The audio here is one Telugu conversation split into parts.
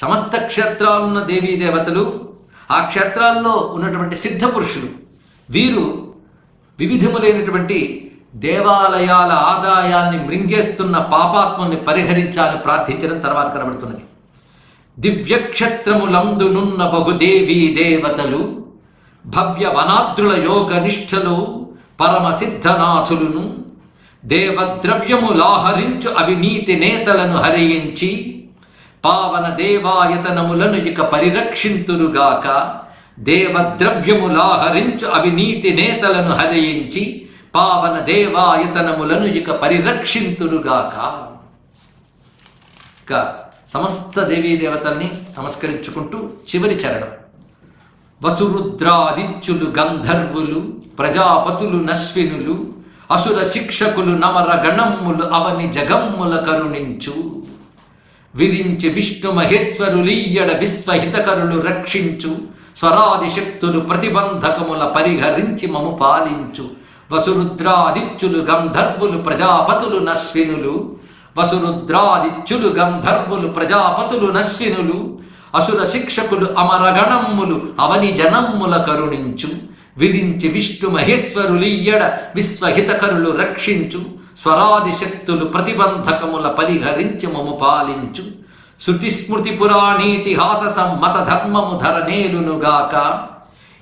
సమస్త క్షేత్రాలున్న దేవీ దేవతలు ఆ క్షేత్రాల్లో ఉన్నటువంటి సిద్ధ పురుషులు వీరు వివిధములైనటువంటి దేవాలయాల ఆదాయాన్ని మృంగేస్తున్న పాపాత్మల్ని పరిహరించాలని ప్రార్థించడం తర్వాత కనబడుతున్నది. దివ్యక్షత్రములందునున్న బహుదేవీ దేవతలు భవ్య వనాద్రుల యోగ నిష్ఠలో పరమసిద్ధనాథులును దేవద్రవ్యములాహరించు అవినీతి నేతలను హరించి పావన దేవాయతనములను ఇక పరిరక్షింతురుగాక దేవద్రవ్యములాహరించు అవినీతి నేతలను హరించి పావన దేవాయతనములను ఇక పరిరక్షింతురుగాక ఇక సమస్త దేవీ దేవతల్ని నమస్కరించుకుంటూ చివరి చరణం. వసురుద్రాదిత్యులు గంధర్వులు ప్రజాపతులు నశ్వినులు అసుర శిక్షకులు నమర గణమ్ములు అవని జగమ్ముల కరుణించు. విరించి విష్ణు మహేశ్వరులీయడ విశ్వహితకరులు రక్షించు. స్వరాది శక్తులు ప్రతిబంధకముల పరిహరించి మము పాలించు. వసురుద్రాదిత్యులు గంధర్వులు ప్రజాపతులు నశ్వినులు. వసురుద్రాదిత్యులు గంధర్వులు ప్రజాపతులు నశ్వినులు. అసుర శిక్షకులు అమరగణమ్ములు అవని జనమ్ముల కరుణించు. విరించి విష్ణు మహేశ్వరులీయడ విశ్వహితకరులు రక్షించు. స్వరాది శక్తులు ప్రతిబంధకముల పరిహరించమము పాలించు. శృతిస్మృతి పురాణీతిహాస సమ్మత ధర్మము ధరనేలునుగాక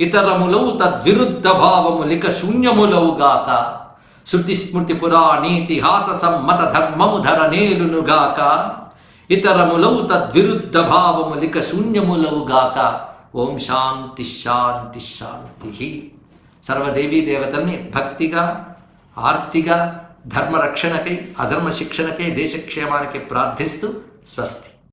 ఇతరములవు తద్విరుద్ధ భావములిక శూన్యములవుగాక శృతిస్మృతి పురాణీతిహాస సమ్మత ధర్మము ధరనేలునుగాక ఇతరములవు తద్విరుద్ధ భావములిక శూన్యములవుగాక ఓం శాంతి శాంతి శాంతి. సర్వదేవీ దేవతల్ని భక్తిగా ఆర్తిగా ధర్మరక్షణకై అధర్మ శిక్షణకై దేశక్షేమానికి ప్రార్థిస్తూ స్వస్తి.